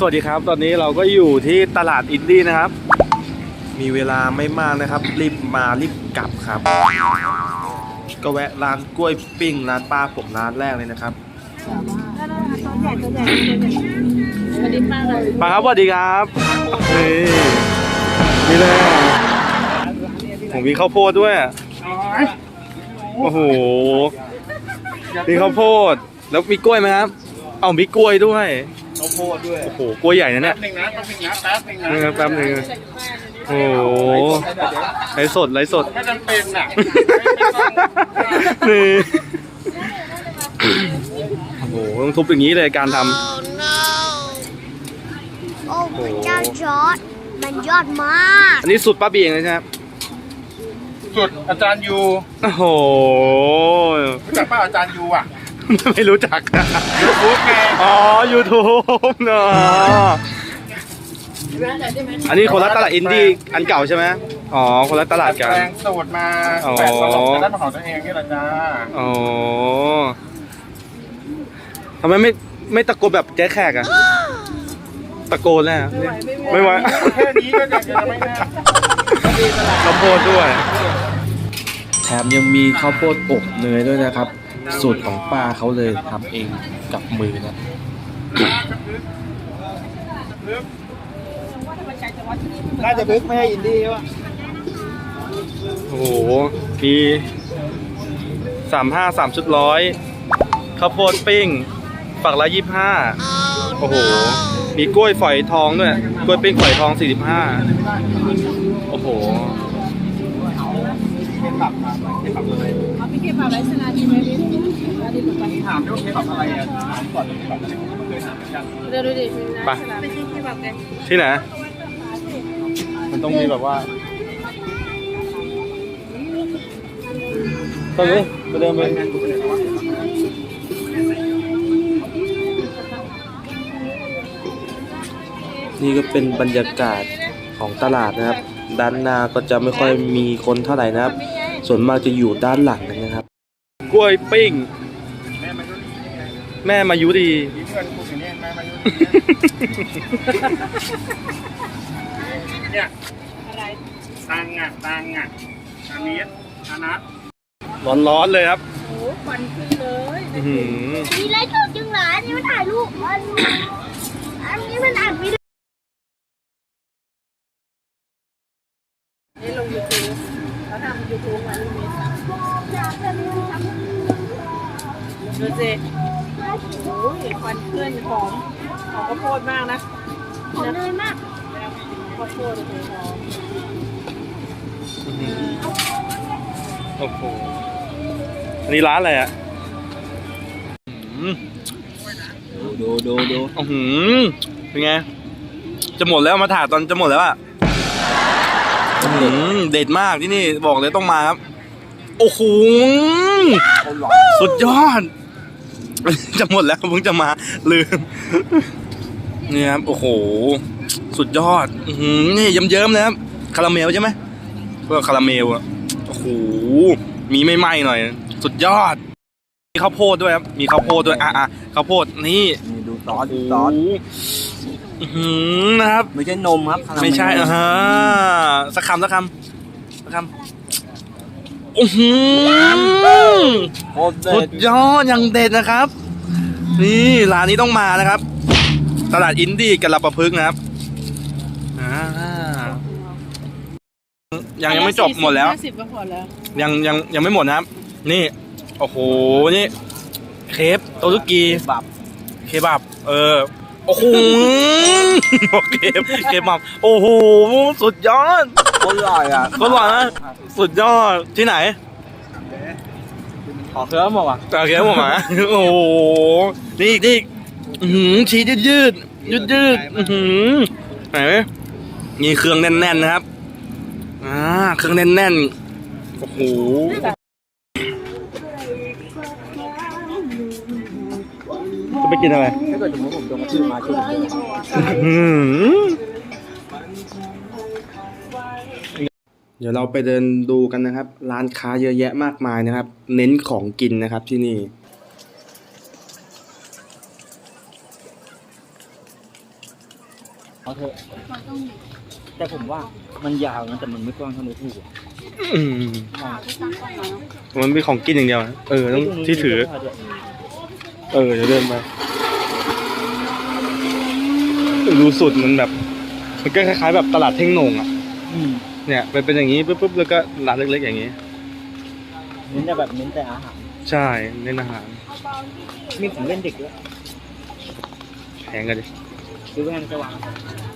สวัสดีครับ ตอนนี้เราก็อยู่ที่ตลาดอินดี้นะครับ มีเวลาไม่มากนะครับ รีบมารีบกลับครับ ก็แวะร้านกล้วยปิ้งร้านป้าผมร้านแรกเลยนะครับสวัสดีป้าครับสวัสดีครับนี่นี่เลยผมมีข้าวโพดด้วยโอ้โหมีข้าวโพด แล้วมีกล้วยไหมครับ เอามีกล้วยด้วย ข้าวโพดด้วยโอ้โหกล้วยใหญ่นะเนี่ยหนึ่งนะแป๊บนึงนะแป๊บนึงนะนี่ครับแป๊บหนึงโอ้โหไลฟ์สดไลฟ์สด ไม่จำเป็นอะนี่ โอ้โหต้องทุบอย่างนี้เลยการทำโอ้พระเจ้าจอร์ดมันยอดมากอันนี้สุดป้าเบียงเลยใช่ไหมครับสุดอาจารย์ยูโอ้โห รู้จักป้าอาจารย์ยูอะ ไม่รู้จักยูทูบไงอ๋อ YouTube เนาะอันนี้คนละตลาดอินดี้อันเก่าใช่ไหมอ๋อคนละตลาดกันแปลงสูตรมาอ๋อแปลงผสมจะได้เป็นของตัวเองนี่แหละจ้าอ๋อทำไมไม่ไม่ตะโกนแบบแจ๊แขกอะตะโกนแล้วไม่ไหวแค่นี้ก็จะจะไม่น่าข้าวโพดด้วย แถมยังมีข้าวโพดอบเนยด้วยนะครับ สูตรของป้าเขาเลยทำเองกับมือนะน่าจะบึกไม่ให้อินดี้ใช่ปะโอ้โหมีสามห้าสามชุดร้อยข้าวโพดปิ้ง ฝักละยี่ห้าโอ้โห มีกล้วยฝอยทองด้วย กล้วยปิ้งฝอยทองสี่สิบห้าโอ้โห เอาพี่เก็บมาไว้สนาดีไหมพี่อันนี้ถูกไปถามด้วยเคบับอะไรอะถามก่อนเลยเคบับอะไรผมไม่เคยถามเหมือนกันเดี๋ยวดูดิมีนะไปไม่ใช่ที่แบบไงที่ไหนมันต้องมีแบบว่าไปเลยไปเดินไปนี่ก็เป็นบรรยากาศของตลาดนะครับ ด้านหน้าก็จะไม่ค่อยมีคนเท่าไหร่นะครับ ส่วนมากจะอยู่ด้านหลังกันนะครับ กล้วยปิ้ง แม่มายุดีมีเพื่อนคุยอย่างนี้แม่มายุเนี่ยอะไรตังอะตังอะอันนี้อันนัทร้อนๆเลยครับโอ้ควันขึ้นเลยอื้อหือ มีไรสดจึงหลายนี่มันถ่ายรูปอันอันนี้มันอัดวิดีโอ ดูสิโอ้ยควันขึ้นหอมหอมข้าวโพดมากนะผมเลยมากข้าวโพดโอ้โหหอมโอ้โหอันนี้ร้านอะไรอะอื้อดูดูดูหืออื้อหือเป็นไง จะหมดแล้วมาถ่ายตอนจะหมดแล้วอะอื้อหือเด็ดมากที่นี่บอกเลยต้องมาครับ โอ้โห สุดยอด จะหมดแล้วเพิ่งจะมาลืมนี่ครับโอ้โห สุดยอดอื้อหือนี่เยิ้มๆนะครับคาราเมลใช่ไหมเพื่อคาราเมลอะโอ้โหมีไม่ไหม้หน่อย สุดยอด มีข้าวโพดด้วยครับมีข้าวโพดด้วยอะอะข้าวโพดนี่นี่ดูซอสโอ้ดูโหซอสอื้อหือนะครับ ไม่ใช่นมครับคาราเไม่ใช่อ่าฮะสักคำสักคำสักคำ โอ้โหโคตรเด็สุดดยอดอย่างเด็ดนะครับ นี่ร้านนี้ต้องมานะครับ ตลาดอินดี้กันละประพฤกษ์นะครับอ่ายังยังไม่จบหมดแล้ว ห้าสิบก็พอแล้ว ยังยังยังไม่หมดนะครับ นี่ โอ้โห นี่ เคฟโตตุกี บับ เคบับ เออ โอ้โหเคฟเคบับโอ้โหสุดยอดโคตรอร่อยอะก็หรอนะสุดยอดที่ไหนขอเครื่องมาว่ะตาเขียวหมาโอ้โหนี่อีกนี่อีกอื้อหือชีสยืดยืดยืดๆอื้อหือไหนนี่เครื่องแน่นๆนะครับอ่าเครื่องแน่นๆโอ้โหจะไปกินอะไร ถ้าเกิดสมมติผมโดนกระทืบมาช่วยผมด้วยอืมเดี๋ยวเราไปเดินดูกันนะครับ ร้านค้าเยอะแยะมากมายนะครับ เน้นของกินนะครับที่นี่เอาเถอะแต่ผมว่ามันยาวนะแต่มันไม่กว้างเท่านิ้วถูกอะอืมมันเป็นของกินอย่างเดียวนะเออต้องที่ถือ เออเดี๋ยวเดินไป ดูสุดมันแบบ มันก็คล้ายๆแบบตลาดเท่งโหน่งอะอืมเนี่ยมันเป็นอย่างนี้ปุ๊บปุ๊บแล้วก็ร้านเล็กๆอย่างนี้ เน้นแต่แบบเน้นแต่อาหาร ใช่เน้นอาหารมีของเล่นเด็กด้วยแพงกันดิซื้อไว้ให้มันจะวาง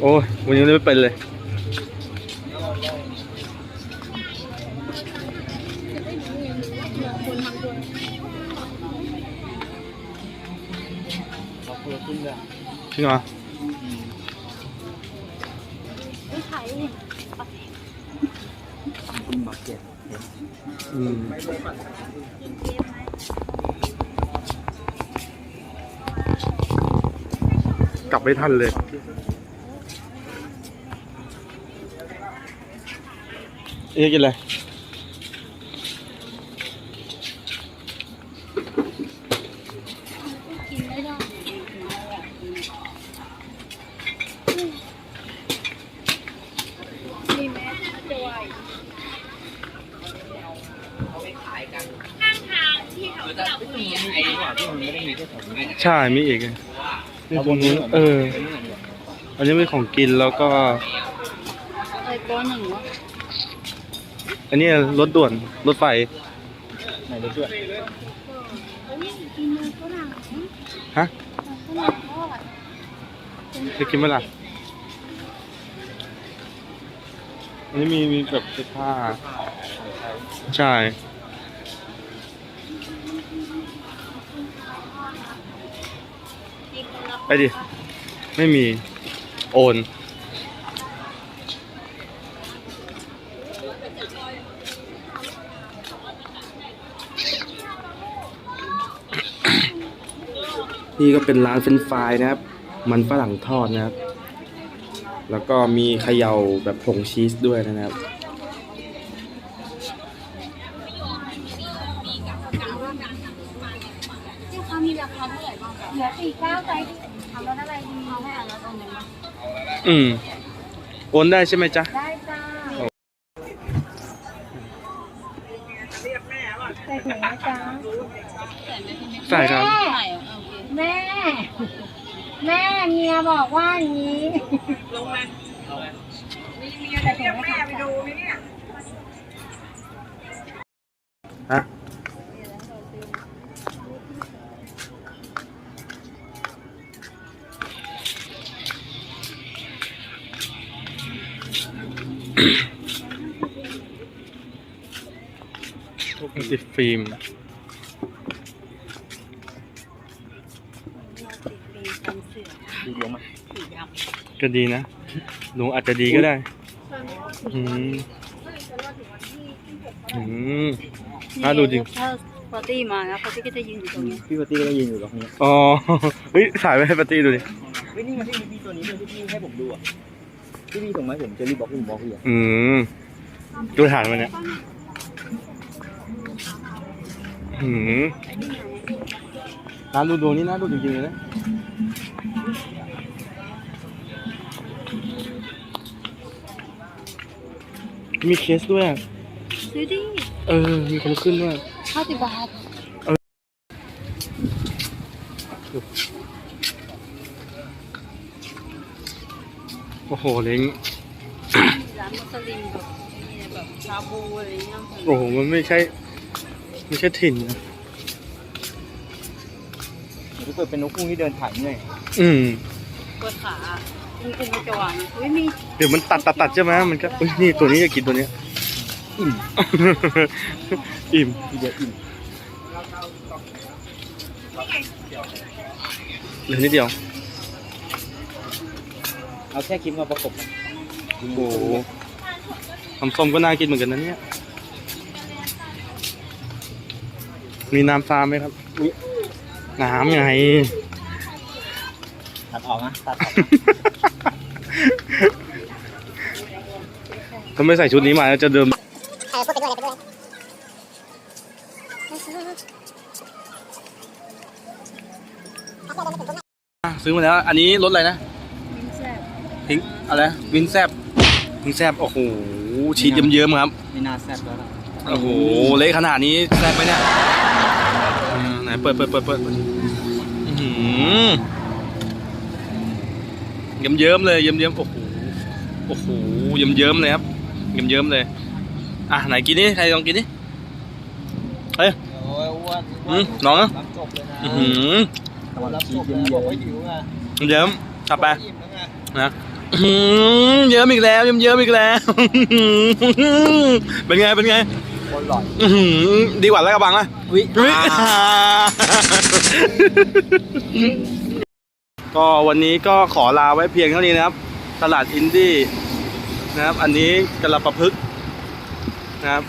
โอ้ยวันนี้ไม่เป็นเลยเราคุยขึ้นเลยจริงเหรอ คุณบักเก็ตอืมกลับไม่ทันเลย เอ๊ะกินอะไร ไอ้หว่าที่มันไม่ได้มีแค่สองนิ้ว ใช่มีอีกนี่ตรงนู้นเออ อันนี้เป็นของกินแล้วก็ไอ้ก้อนหนึ่งวะอันนี้รถด่วนรถไฟไหนดูด้วยกินเลยฝรั่งฮะฝรั่งทอดจะกินเมื่อไหร่อันนี้มีมีแบบเสื้อผ้าใช่ ไปดิ ไม่มี โอน นี่ก็เป็นร้านเฟรนฟรายนะครับ มันฝรั่งทอดนะครับ แล้วก็มีเขย่าแบบผงชีสด้วยนะครับ อืมโอนได้ใช่ไหมจ๊ะ ได้จ้าใส่ถุงนะจ๊ะใส่ครับ แม่ แม่เมียบอกว่าอย่างนี้ลงมาแต่ถุงไม่ขาดจ้ะ ฮะติดฟิล์มดูลงมาก็ดีนะลุงอาจจะดีก็ได้ อืม อืมน่าดูจริงถ้าปาร์ตี้มานะปาร์ตี้ก็จะยืนอยู่ตรงนี้พี่ปาร์ตี้ก็ยืนอยู่ตรงนี้ อ๋อ เฮ้ย ถ่ายไว้ให้ปาร์ตี้ดูดิ เฮ้ยนี่มันที่มีพี่ตัวนี้ด้วยที่พี่ให้ผมดูอะ ที่พี่ส่งมาให้ผมเจอรี่บอกพี่ผมบอกพี่อะอืมดูฐานมันเนี่ยอืมร้านดูดวงนี่น่าดูจริงๆเลยนะมีเคสด้วยอะซื้อดิเออ มีคนขึ้นด้วยห้าสิบบาท โอ้โหเล้งร้านมุสลิมแบบนี่แบบชาบูอะไรเงี้ยโอ้โหมันไม่ใช่ไม่ใช่ถิ่นนะรู้สึกเป็นนกคู่ที่เดินถ่ายเหนื่อยอืมปวดขามีคุณกระจวานเฮ้ยมีเดี๋ยวมันตัดตัดตัดใช่ไหมมันก็เอ้ยนี่ตัวนี้จะกินตัวเนี้ยอิ่มอิ่มทีเดียวอิ่มเหลือนิดเดียว เอาแค่คลิปมาประกบโอ้โหน้ำส้มก็น่ากินเหมือนกันนะเนี่ย มีน้ำฟ้าไหมครับอุ๊ยน้ำไง ตัดออกนะตัดออกถ้าไม่ใส่ชุดนี้มาแล้วจะเดิมอะซื้อมาแล้ว อันนี้รสอะไรนะ มินแซ่บพิงอะไรวิงแซบวิงแซบโอ้โหชีสเยิ้มๆครับไม่น่าแซ่บแล้วล่ะโอ้โหเละขนาดนี้แซ่บไหมเนี่ยอ่าไหนเปิดเปิดเปิดเปิดอื้อหือเยิ้มเยิ้มๆเลยเยิ้มเยิ้มๆโอ้โหโอ้โหเยิ้มเยิ้มๆเลยครับเยิ้มเยิ้มๆเลยอะไหนกินนี่ใครลองกินนี่เฮ้ยโอ้ยอ้วนอืมน้องอะรับจบเลยนะอื้อหือรับจบเลยบอกว่าหิวไงเยิ้มๆขับไปอิ่มแล้วไงนะ อื้อหือเยิ้มอีกแล้วเยิ้มเยิ้มๆอีกแล้ว เป็นไง เป็นไงคนหล่อยอื้อหือดีกว่าแล้วกระบังอะวิอุ๊ยก็วันนี้ก็ขอลาไว้เพียงเท่านี้นะครับ ตลาดอินดี้นะครับ อันนี้กระประพฤกษ์นะครับ